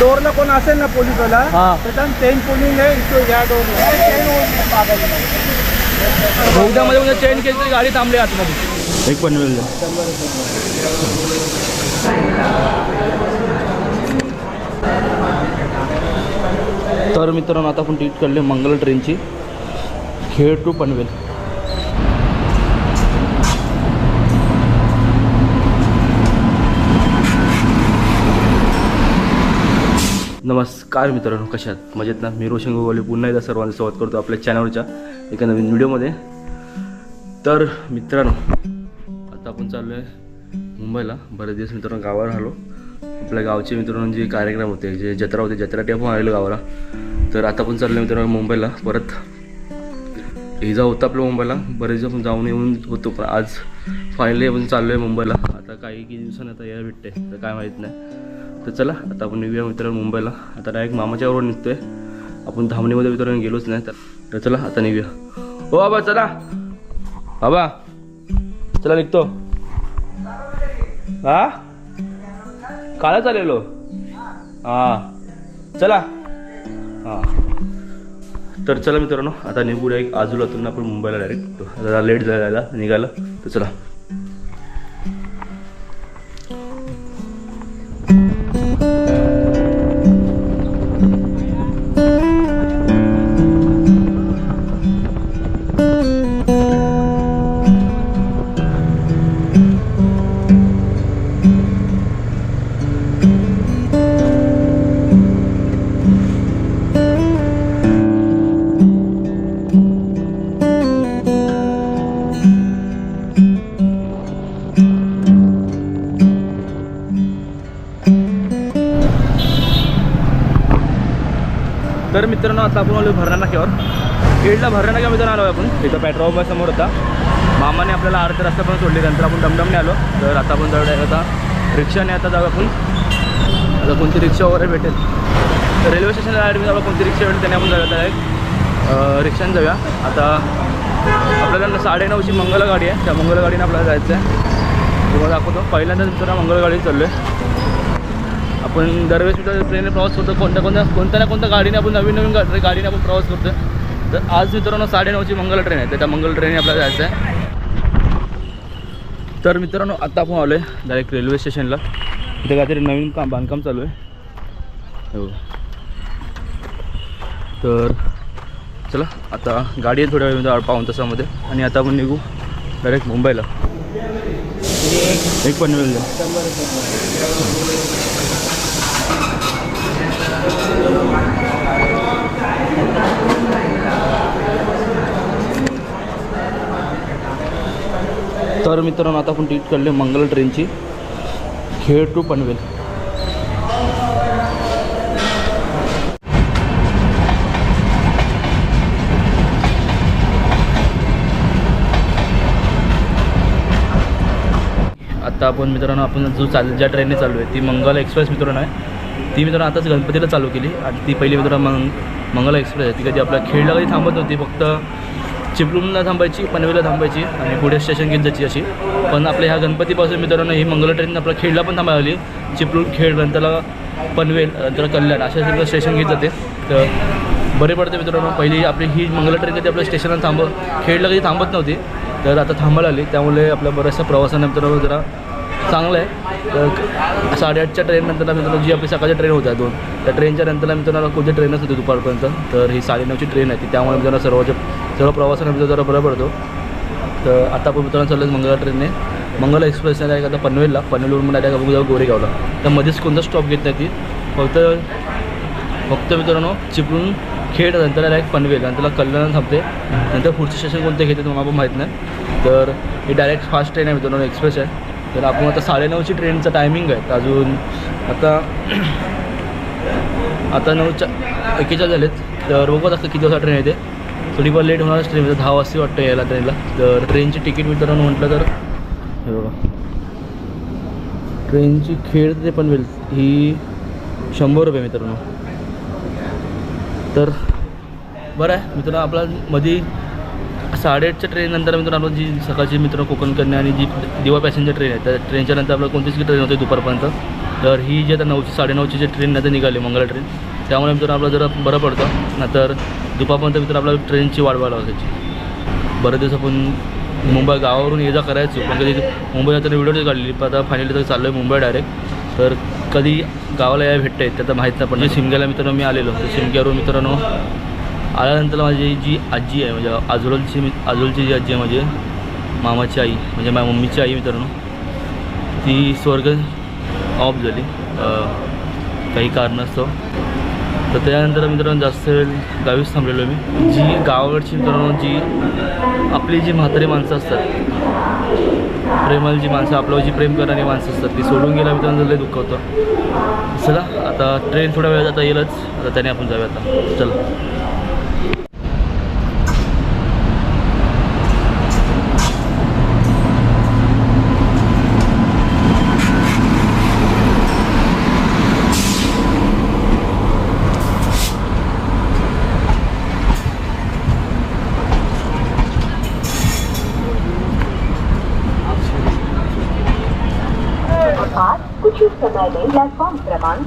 डोरला कोण असेल ना पोलीसवाला हा. तर चेन पोलिंग आहे इथं या डोरला. चेन बहुधामध्ये म्हणजे चेन केली तरी गाडी थांबली आतमध्ये. एक पनवेल तर मित्रांनो आता आपण टिकीट काढले मंगल ट्रेनची खेळ टू पनवेल. नमस्कार मित्रांनो कशात? मजेत ना? मी रोशन गोगोले पुन्हा एकदा सर्वांचं स्वागत करतो आपल्या चॅनलच्या एका नवीन व्हिडिओमध्ये तर मित्रांनो आता आपण चाललो आहे मुंबईला. बरेच दिवस मित्रांनो गावावर आलो आपल्या गावचे मित्रांनो जे कार्यक्रम होते जे जत्रा होते जत्रा आपण आलेलो गावाला. तर आता पण चाललो मित्रांनो मुंबईला. परत इजा होता आपल्या मुंबईला. बरेच आपण जाऊन येऊन होतो पण आज फायनली आपण चाललो आहे मुंबईला. आता काही किती दिवसांनी आता यायला भेटते तर काय माहीत नाही. तर चला आता आपण निघूया मित्रांनो मुंबईला. आता डायरेक्ट मामाच्या निघतोय. आपण धामणीमध्ये मित्रांनो गेलोच नाही तर. चला आता निघूया. हो बाबा चला. बाबा चला निघतो. हा? कालच चालेलो हा. चला. हा. तर चला मित्रांनो आता निघूया एक आजूलातून आपण मुंबईला डायरेक्ट जरा लेट जायला निघाला. तर चला. तर मित्रांनो आता आपण आलो भरणा नाक्यावर. खेडला भरणा नाक्या मित्रांनो आलो आपण. इथं पेट्रोल पंप समोर होता. मामाने आपल्याला अर्ध रस्ता पण सोडली नंतर आपण डमडमने आलो. तर आता आपण जाऊ आता रिक्षाने आता जाऊ आपण. आता कोणती रिक्षा वगैरे भेटेल? तर रेल्वे स्टेशनला ॲडमिट जाऊ कोणती रिक्षा भेटेल त्याने आपण जाऊया एक रिक्षाने जाऊया. आता आपल्याला साडेनऊची मंगल गाडी आहे. त्या मंगल गाडीने आपल्याला जायचं आहे तुम्हाला दाखवतो. पहिल्यांदाच मित्रांनो मंगल गाडी चाललो आहे आपण दरवेळेस मित्र ट्रेनने प्रवास करतो. कोणत्या कोणत्या कोणत्या ना कोणत्या गाडीने आपण नवीन नवीन गाडीने आपण प्रवास करतो तर आज मित्रांनो साडेनऊची मंगल ट्रेन आहे. तर त्या मंगल ट्रेनने आपल्याला जायचं आहे तर मित्रांनो आत्ता आपण आलो आहे डायरेक्ट रेल्वे स्टेशनला इथे काहीतरी नवीन काम बांधकाम चालू आहे. हो. तर चला आता गाडी आहे थोड्या वेळ पाऊन तासामध्ये. आणि आता आपण निघू डायरेक्ट मुंबईला. एक पण पनवेल तर मित्रांनो आता आपण टिकीट काढले मंगल ट्रेनची. खेळ टू पनवेल. आता आपण मित्रांनो आपण जो चाल ज्या ट्रेनने चालू आहे ती मंगल एक्सप्रेस मित्रांनो आहे. ती मित्रांनो आताच गणपतीला चालू केली. आणि ती पहिली मित्र मंग मंगल एक्सप्रेस आहे. ती कधी आपल्या खेळला कधी थांबत नव्हती फक्त चिपळूणला थांबायची पनवेलला थांबायची आणि पुढे स्टेशन घेत जायची अशी. पण आपल्या ह्या गणपतीपासून मित्रांनो ही मंगल ट्रेन आपल्या खेळला पण थांबायली आली चिपळूण खेळ नंतरला पनवेल नंतर कल्याण अशा सगळं स्टेशन घेत जाते. तर बरे पडते मित्रांनो. पहिली आपली ही मंगला ट्रेन कधी आपल्या स्टेशनला थांब खेळला कधी थांबत नव्हती. तर आता थांबायला आली त्यामुळे आपल्या बऱ्याचशा प्रवासानंतर जरा चांगलं आहे. तर साडेआठच्या ट्रेननंतर मित्रांनो जी आपली सकाळच्या ट्रेन होत्या दोन त्या ट्रेनच्या नंतर मित्रांनो कोणती ट्रेनच होती दुपारपर्यंत. तर ही साडेनऊची ट्रेन आहे ती त्यामुळे मित्रांनो सर्वच्या सर्व प्रवासाने मित्र जरा बरं पडतो. तर आता आपण मित्रांनो चाललं मंगळा ट्रेनने मंगला एक्सप्रेसने डायरेक्ट आता पनवेलला. पनवेलवरून डायरेक्ट आपण जाऊ गोरेगावला. तर मध्येच कोणता स्टॉप घेत नाही ती. फक्त फक्त मित्रांनो चिपळून खेड नंतर डायरेक्ट पनवेल. नंतरला कल्याण थांबते नंतर पुढचं स्टेशन कोणतं घेते तुम्हाला पण माहीत नाही. तर ही डायरेक्ट फास्ट ट्रेन आहे मित्रांनो एक्सप्रेस आहे. तर आपण आता साडेनऊची ट्रेनचं टायमिंग आहे. अजून आता आता नऊच्या एकेचाळीस झालेत. तर बघत असतं किती वाजता ट्रेन येते. थोडीफार लेट होणारच ट्रेन दहा वाजता वाटतं यायला ट्रेनला तर ट्रेनची तिकीट मित्रांनो म्हटलं तर हे बघा. ट्रेनची खेळ ते पण पनवेल ही शंभर रुपये मित्रांनो. तर बरं आहे. मित्रांनो आपला मध्ये साडेआठच्या ट्रेननंतर मित्र आपलं जी सकाळची मित्र कोकण कन्या आणि जी दिवा पॅसेंजर ट्रेन आहे त्या ट्रेनच्या नंतर आपल्याला कोणतीच ट्रेन होते दुपारपर्यंत. तर ही जी आता नऊची साडेनऊची जी ट्रेन आता निघाली मंगळा ट्रेन त्यामुळे मित्र आपलं जरा बरं पडतं. नंतर दुपारपर्यंत मित्र आपल्याला ट्रेनची वाट व्हायला लागायची. बरेच दिवस आपण मुंबई गावावरून ये जा करायचो पण कधी मुंबईला तर व्हिडिओ काढली पण आता फायनली तर चाललो आहे मुंबई डायरेक्ट तर कधी गावाला या भेटता येत त्याचं माहीत नाही पण शिमग्याला मित्रांनो मी आलेलो तर शिमग्यावरून मित्रांनो आल्यानंतर माझी जी आजी आहे म्हणजे आजोळची मी आजोळची जी आजी आहे म्हणजे मामाची आई म्हणजे माझ्या मम्मीची आई मित्रांनो ती स्वर्ग ऑफ झाली. काही कारणास्तव. तर त्यानंतर मित्रांनो जास्त वेळ गावीच थांबलेलो मी. जी गावाकडची मित्रांनो जी आपली जी म्हातारी माणसं असतात प्रेमाला जी माणसं आपल्यावर जी प्रेम करणारी माणसं असतात ती सोडून गेल्या मित्रांनो लय दुःख होतं. चला आता ट्रेन थोड्या वेळात आता येईलच. आता त्याने आपण जाऊया आता. चला. प्लेटफॉर्म क्रमांक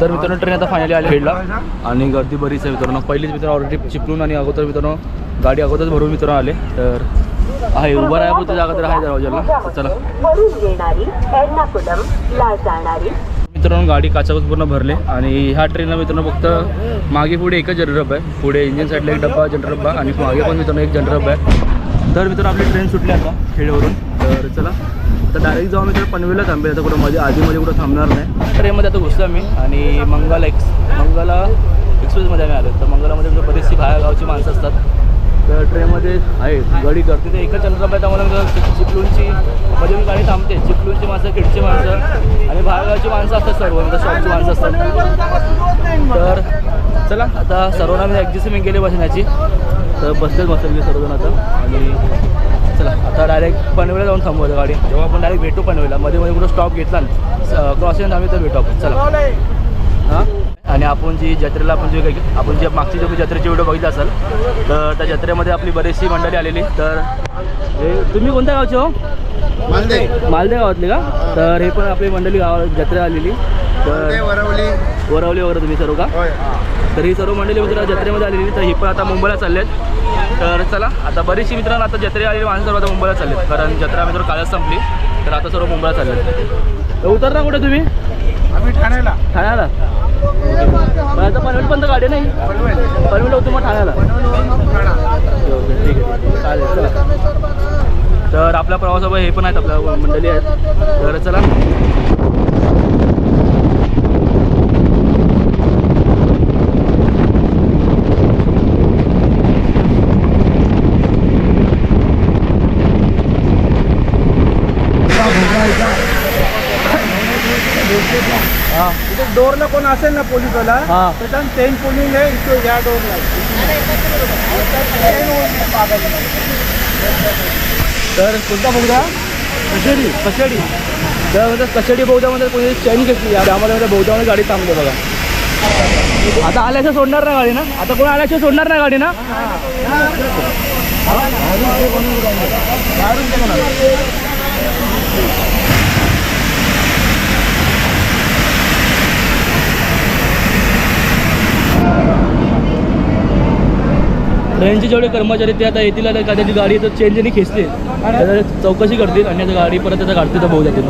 तर मित्रांनो ट्रेन आता फायनली आली खेडला आणि गर्दी बरीच आहे मित्रांनो. पहिलीच मित्रांनो ऑलरेडी चिपलून आणि अगोदर मित्रांनो गाडी अगोदरच भरून मित्रांनो आले. तर आहे उभं राहायपुरती जागा तर आहे दरवाजाला चला. वरून येणारी एर्नाकुलम ला जाणारी. मित्रांनो गाडी काचावर पूर्ण भरले. आणि ह्या ट्रेनला मित्रांनो फक्त मागे पुढे एकच जनरल डब्बा आहे. पुढे इंजिन साईडला एक डब्बा जनरल डब्बा आणि मागे पण मित्रांनो एक जनरल डब्बा आहे. तर मित्र आपली ट्रेन सुटली आता खेळेवरून तर चला आता डायरेक्ट जाऊन मित्र पनवेलला थांबेल आता कुठं माझ्या आधीमध्ये कुठं थांबणार नाही. ट्रेनमध्ये आता घुसलो मी आणि मंगला एक्स मंगला एक्सप्रेसमध्ये आम्ही आलो तर मंगलामध्ये मित्र बरीचशी बाहेरगावची माणसं असतात. तर ट्रेनमध्ये आहे गाडी करते तर एकच जनरल डब्बा आहे त्यामुळे मित्रांनो मध्ये मी गाडी थांबते. चिपलूनची माणसं किडची माणसं. आणि बाहेरगावची माणसं असतात सर्व म्हणजे शॉपची माणसं असतात. तर चला आता सर्वांना मी ॲडजस्टमेंट केली बसण्याची. तर बसतेच बसेल सर्वजण आता. आणि चला आता डायरेक्ट पनवेला जाऊन थांबवलं गाडी. जेव्हा आपण डायरेक्ट भेटू पनवेला मध्ये मध्ये कुठं स्टॉप घेतला क्रॉसिंग आम्ही तर भेटू आपण. चला. हां? आणि आपण जी जत्रेला आपण जे काही आपण जे मागची जे जत्रेची व्हिडिओ बघितला असाल तर त्या जत्रेमध्ये आपली बरीचशी मंडळी आलेली. तर हे तुम्ही कोणत्या गावचे हो? मालदे. मालदे गावातले का? तर हे पण आपली मंडळी गावा जत्रा आलेली. तर वरवली. वरवली वगैरे तुम्ही सर्व का? तर ही सर्व मंडळी मित्र जत्रेमध्ये आलेली तर ही पण आता मुंबईला चालले आहेत तर चला आता बरीचशी मित्रांनो आता जत्रे आलेली माणसं सर्व आता मुंबईला चालले आहेत कारण जत्रा मित्र कालच संपली. तर आता सर्व मुंबईला चालले आहेत तर उतरना कुठे तुम्ही? आम्ही ठाण्याला. ठाण्याला? पण आता पनवेलपर्यंत गाडी नाही. पनवेल होतो मग ठाण्याला. ठीक आहे. चालेल चला. तर आपल्या प्रवासावर हे पण आहेत आपल्या मंडळी आहेत. तर चला हां तिथे डोरला कोण असेल ना पोलीसवाला हां त्याच्यानं चेन पोलिंग आहे इथे या डोरला. तर कोणता बोगदा कशेडी कशेडी तर म्हणजे कशेडी बोगद्यामध्ये कोणी चैन घेतली आहे त्यामध्ये म्हणजे बोगद्यामध्ये गाडी थांबते बघा आता आल्याशिवाय सोडणार नाही गाडी ना आता कोण आल्याशिवाय सोडणार नाही गाडी ना ट्रेनचे जेवढे कर्मचारी ते आता येतील आता एखाद्याची गाडी तर चेंज आणि खेचते चौकशी करतील आणि आता गाडी परत त्याचा काढतील तर बहु येतील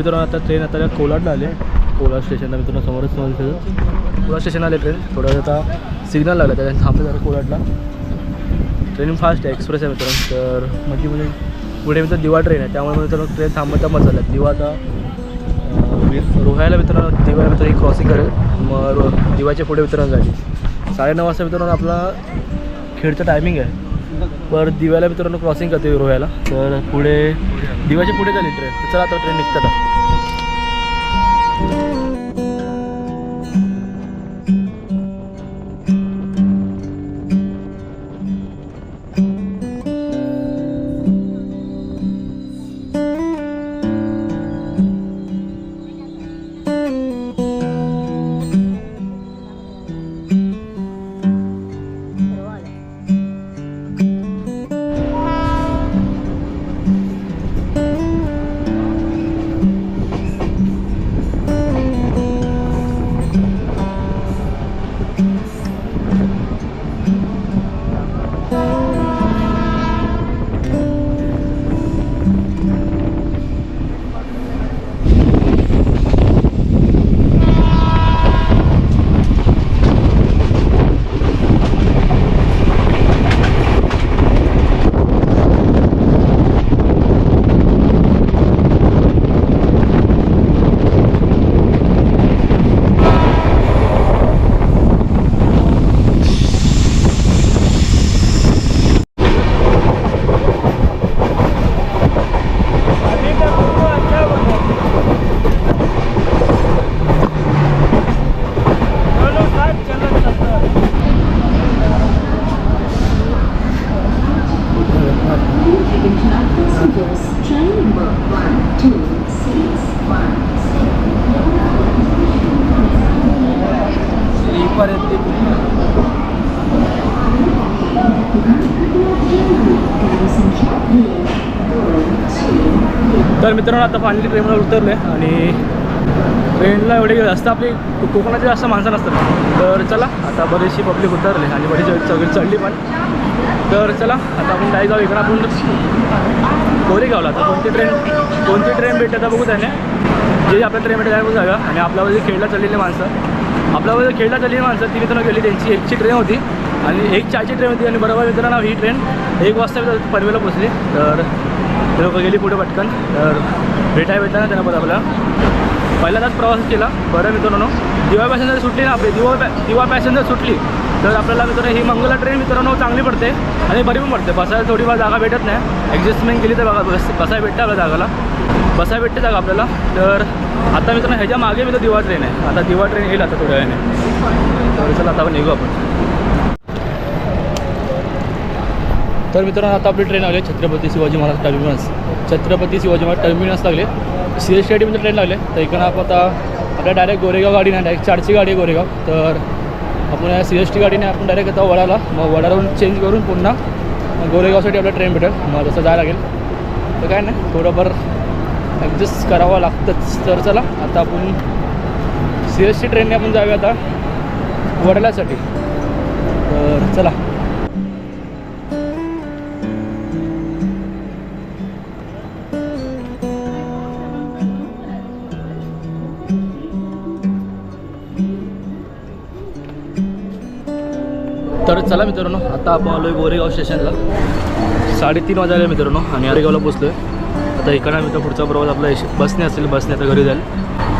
मित्रांनो आता ट्रेन आता कोलाडला आले कोलाड स्टेशनला मित्रांनो समोरच समोर इथं कोलाड स्टेशन आले ट्रेन थोडं आता सिग्नल लागला त्याच्यात थांबले जरा कोलाडला. ट्रेन फास्ट आहे एक्सप्रेस आहे मित्रांनो. तर म्हणजे म्हणजे पुढे मित्र दिवा ट्रेन आहे. त्यामुळे मित्रांनो ट्रेन थांबता मजा चालल्या दिवा आता अं, रोहायला मित्रांनो दिवाला मित्र ही क्रॉसिंग करेल. मग दिवाच्या पुढे मित्रांनो जाईल. साडेनऊ वाजता मित्रांनो आपला खेळचं टायमिंग आहे. पर दिव्याला मित्रांनो क्रॉसिंग करते रोह्याला. तर पुढे दिवाच्या पुढे झाली ट्रेन चला आता ट्रेन निघतात तर मित्रांनो आता फायनली ट्रेनवर उतरले आणि ट्रेनला एवढे जास्त आपली कोकणाची जास्त माणसं नसतात. तर चला आता बरीचशी पब्लिक उतरले आणि बरीच सगळी चढली पण. तर चला आता आपण डायरेक्ट जाऊ इकडं. आपण कोरेगावला आता कोणती ट्रेन कोणती ट्रेन भेटते आता बघू त्याने. जे आपल्या ट्रेन भेटत बघू जागा आणि आपल्यावर जे खेळला चाललेली माणसं. आपल्यावर जे खेळला चाललेली माणसं ती मित्रांनो गेली त्यांची एकची ट्रेन होती. आणि एक चारची ट्रेन होती आणि बरोबर मित्रांनो ही ट्रेन एक वाजता पनवेला पोचली तर ते लोक गेली पुढे पटकन. तर भेटाय भेटला ना त्यांना बरं आपल्याला पहिल्यांदाच प्रवास केला. बरं मित्रांनो दिवा पॅसेंजर सुटली ना आपली. दिवा पॅ दिवा पॅसेंजर सुटली. तर आपल्याला मित्रांनो ही मंगला ट्रेन मित्रांनो चांगली पडते आणि बरी पण पडते. बसायला थोडीफार जागा भेटत नाही. ॲडजस्टमेंट केली तर बघा बस बसायला भेटते आपल्या जागाला. बसायला भेटते जागा आपल्याला. तर आता मित्रांनो ह्याच्या मागे मी तर दिवा ट्रेन आहे. आता दिवा ट्रेन येईल आता थोड्या वेळाने. तर चला आता आपण निघू आपण. तर मित्रांनो आता आपली ट्रेन लागली छत्रपती शिवाजी महाराज टर्मिनस छत्रपती शिवाजी महाराज टर्मिनस लागले. सी एस टी ट्रेन लागले. तर इकडं आपण आता आपल्या डायरेक्ट गोरेगाव गाडी नाही डायरेक्ट चारची गाडी आहे गोरेगाव. तर आपण या सी एस टी गाडीने आपण डायरेक्ट आता वडाला मग वडावरून चेंज करून पुन्हा गोरेगावसाठी आपल्याला ट्रेन भेटेल. मग तसं जायला लागेल. तर काय नाही थोडंफार ॲडजस्ट करावं लागतंच. तर चला आता आपण सी एस टी ट्रेनने आपण जाऊया आता वडाल्यासाठी. तर चला. चला मित्रांनो आता आपण आलो आहे गोरेगाव स्टेशनला. साडेतीन वाजायला मित्रांनो आणि गोरेगावला पोचलो आहे आता इकडं मित्र पुढचा प्रवास आपला एश- बसने असेल बसने आता घरी जाईल.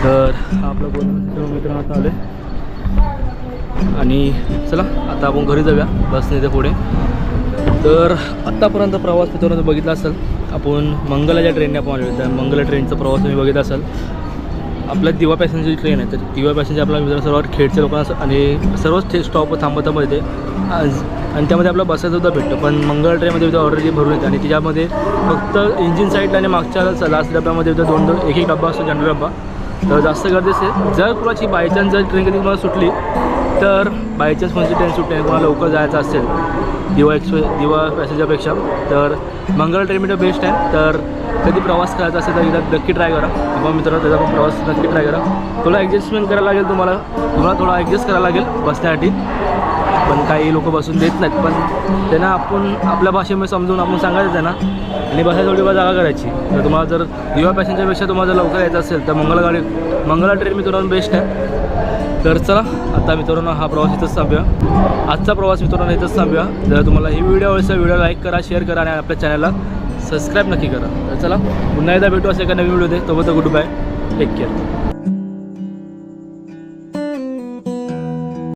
तर आपला गोरेगाव मित्रांनो आता आलो आहे आणि चला आता आपण घरी जाऊया बसने ते पुढे. तर आत्तापर्यंत प्रवास मित्रांनो बघितला असेल. आपण मंगलाच्या ट्रेनने आपण आलो त्या मंगला ट्रेनचा प्रवास तुम्ही बघितला असाल. आपल्या दिवा पॅसेंजरची ट्रेन आहे तर दिवा पॅसेंजर आपला मित्र सर्व खेडच्या लोकांना आणि सर्वच ते स्टॉप थांबत थांबत येते आज आणि त्यामध्ये आपला बसायसुद्धा भेटतं पण मंगळ ट्रेनमध्ये ऑलरेडी भरून येते आणि तिच्यामध्ये फक्त इंजिन साईडला आणि मागच्या लास्ट डब्यामध्ये सुद्धा दोन दोन एक एक डब्बा असतो जनरल डब्बा. तर जास्त गर्दी असते जर कुणाची बायचान्स जर ट्रेन कधी तुम्हाला सुटली तर बायचान्स कोणती ट्रेन सुटली आणि कोणाला लवकर जायचं असेल दिवा एक्सप्रेस दिवा पॅसेंजरपेक्षा तर मंगळ ट्रेन मिटर बेस्ट आहे. तर कधी प्रवास करायचा असेल तर एकदा नक्की ट्राय करा. किंवा मित्रांनो त्याचा पण प्रवास नक्की ट्राय करा. थोडा ॲडजस्टमेंट करायला लागेल तुम्हाला. तुम्हाला थोडा ॲडजस्ट करायला लागेल बसण्यासाठी. पण काही लोक बसून देत नाहीत. पण त्यांना आपण आपल्या भाषेमध्ये समजून आपण सांगायचं त्यांना. आणि बसायला थोडी जागा करायची. तर तुम्हाला जर दिवा पॅसेंजरपेक्षा तुम्हाला जर लवकर यायचं असेल तर मंगळगाडी गाडी ट्रेन ट्रेन मित्रांनो बेस्ट आहे. तर चला आता मित्रांनो हा प्रवास इथंच थांबूया. आजचा प्रवास मित्रांनो इथंच थांबूया. जर तुम्हाला ही व्हिडिओ आवडली व्हिडिओ लाईक करा शेअर करा आणि आपल्या चॅनलला सबस्क्राईब नक्की करा. तर चला पुन्हा एकदा भेटू असं एका नवीन व्हिडिओ दे तोपर्यंत गुड बाय टेक केअर